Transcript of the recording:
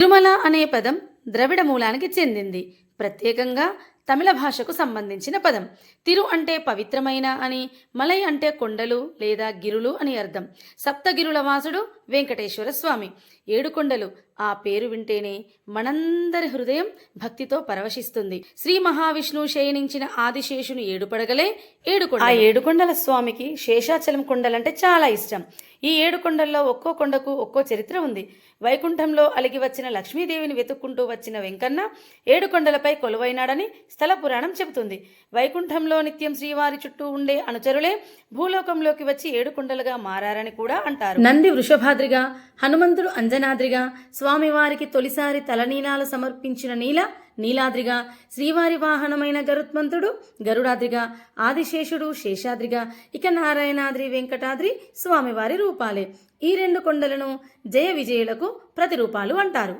తిరుమల అనే పదం ద్రవిడ మూలానికి చెందింది. ప్రత్యేకంగా తమిళ భాషకు సంబంధించిన పదం. తిరు అంటే పవిత్రమైన అని మలై అంటే కొండలు లేదా గిరులు అని అర్థం. సప్తగిరుల వాసుడు వెంకటేశ్వర స్వామి. ఏడు కొండలు ఆ పేరు వింటేనే మనందరి హృదయం భక్తితో పరవశిస్తుంది. శ్రీ మహావిష్ణువు శయనించిన ఆదిశేషుని ఏడు పడగలే ఏడు కొండ ఆ ఏడు కొండల స్వామికి శేషాచలం కొండలంటే చాలా ఇష్టం. ఈ ఏడు కొండల్లో ఒక్కో కొండకు ఒక్కో చరిత్ర ఉంది. వైకుంఠంలో అలిగి వచ్చిన లక్ష్మీదేవిని వెతుక్కుంటూ వచ్చిన వెంకన్న ఏడు కొండలపై కొలువైనాడని స్థల పురాణం చెబుతుంది. వైకుంఠంలో నిత్యం శ్రీవారి చుట్టూ ఉండే అనుచరులే భూలోకంలోకి వచ్చి ఏడు కొండలుగా మారారని కూడా అంటారు. నంది వృషభాద్రిగా హనుమంతుడు అంజనాద్రిగా స్వామివారికి తొలిసారి తలనీలాలు సమర్పించిన నీల నీలాద్రిగా శ్రీవారి వాహనమైన గరుత్మంతుడు గరుడాద్రిగా ఆదిశేషుడు శేషాద్రిగా ఇక నారాయణాద్రి వెంకటాద్రి స్వామివారి రూపాలే. ఈ రెండు కొండలను జయ విజయులకు ప్రతిరూపాలు అంటారు.